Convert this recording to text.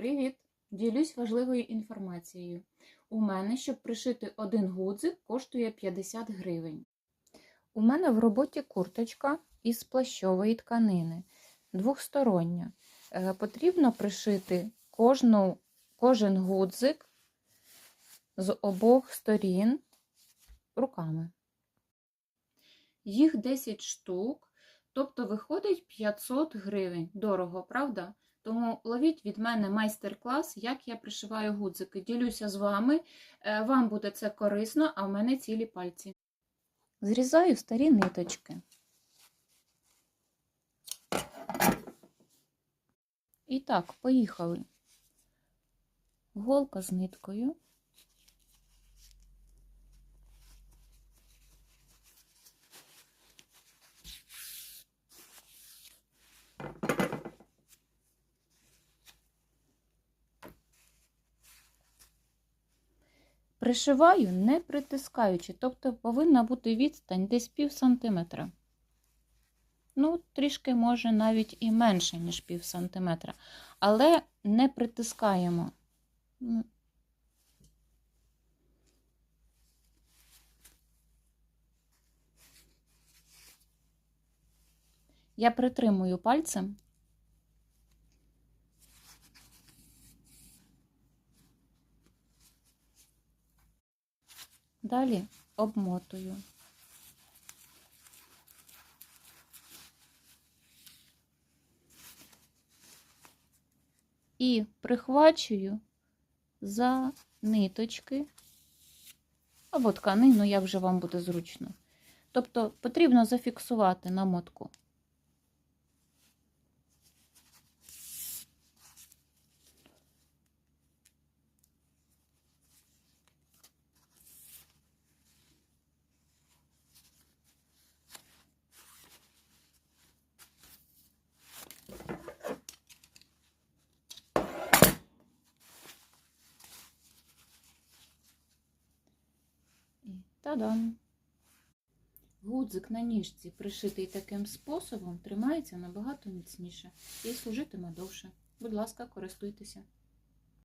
Привіт! Ділюсь важливою інформацією. У мене, щоб пришити один гудзик, коштує 50 гривень. У мене в роботі курточка із плащової тканини, двохстороння. Е, Потрібно пришити кожну, кожен гудзик з обох сторін руками. Їх 10 штук, тобто виходить 500 гривень. Дорого, правда? Тому ловіть від мене майстер-клас, як я пришиваю гудзики. Ділюся з вами. Е, Вам буде це корисно, а в мене цілі пальці. Зрізаю старі ниточки. І так, поїхали. Голка з ниткою. Пришиваю не притискаючи, тобто повинна бути відстань десь пів сантиметра. Ну, трішки може навіть і менше, ніж пів сантиметра. Але не притискаємо. Я притримую пальцем. Далі обмотую. І прихвачую за ниточки або тканину, як вже вам буде зручно. Тобто потрібно зафіксувати намотку. Та-дам! Гудзик на ніжці, пришитий таким способом, тримається набагато міцніше і служитиме довше. Будь ласка, користуйтеся.